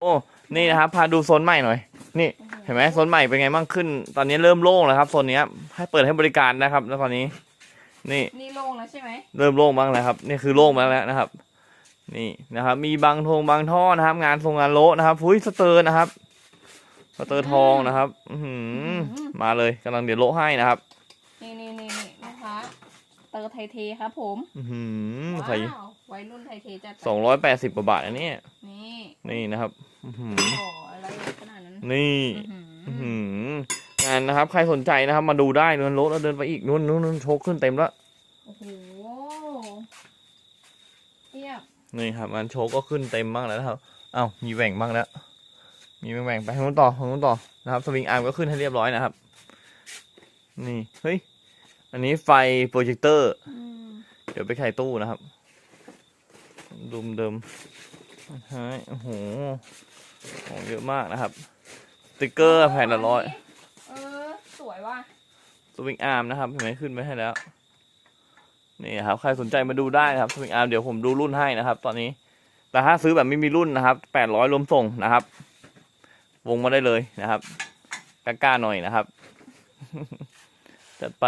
โอ้นี่นะครับพาดูโซนใหม่หน่อย นี่เห็นไหมโซนใหม่เป็นไงบ้างขึ้น ตอนนี้เริ่มโล่งแล้วครับโซนเนี้ยให้เปิดให้บริการนะครับ แล้วตอนนี้ นี่นี่โล่งแล้วใช่ไหมเริ่มโล่งบ้างแล้วครับ นี่คือโล่งมาแล้วนะครับ นี่นะครับ มีบางทงบางท่อนะครับ งานทรงงานโละนะครับฟุ้ยสเตอร์นะครับสเตอร์ทองนะครับอือหือมาเลยกำลังเดี๋ยวโละให้นะครับนี่นี่นี่นี่นะคะเตอร์ไทยเทครับ ผมอือหือว้าใส่ววัยรุ่นไทยเทจัดไปสองร้อยแปดสิบกว่าบาทอันนี้นี่นี่นะครับ อื้อหือโอ้อะไรขนาดนั้นนี่อื้ออื้อหืหือองานนะครับ ใครสนใจนะครับ มาดูได้เดินรถแล้วเดินไปอีกนู่นนู่นนู่นโชกขึ้นเต็มแล้วโอ้โหเทียบนี่ครับมันโชกก็ขึ้นเต็มบ้างแล้วนะครับเอ้ามีแหว่งบ้างแล้ว มีแหว่งๆไปทางนู้นต่อทางนู้นต่อนะครับสวิงอาร์มก็ขึ้นให้เรียบร้อยนะครับ นี่เฮ้ยอันนี้ไฟโปรเจคเตอร์อืมเดี๋ยวไปไขตู้นะครับดุมเดิม ใช่โอ้โหของเยอะมากนะครับสติกเกอร์แผ่นละร้อยเออ สวยว่ะสวิงอาร์มนะครับเห็นไหมขึ้นไปให้แล้ว นี่ครับ ใครสนใจมาดูได้นะครับสวิงอาร์มเดี๋ยวผมดูรุ่นให้นะครับ ตอนนี้ แต่ถ้าซื้อแบบไม่มีรุ่นนะครับแปดร้อยรวมส่งนะครับ วงมาได้เลยนะครับกล้าๆหน่อยนะครับ จัดไป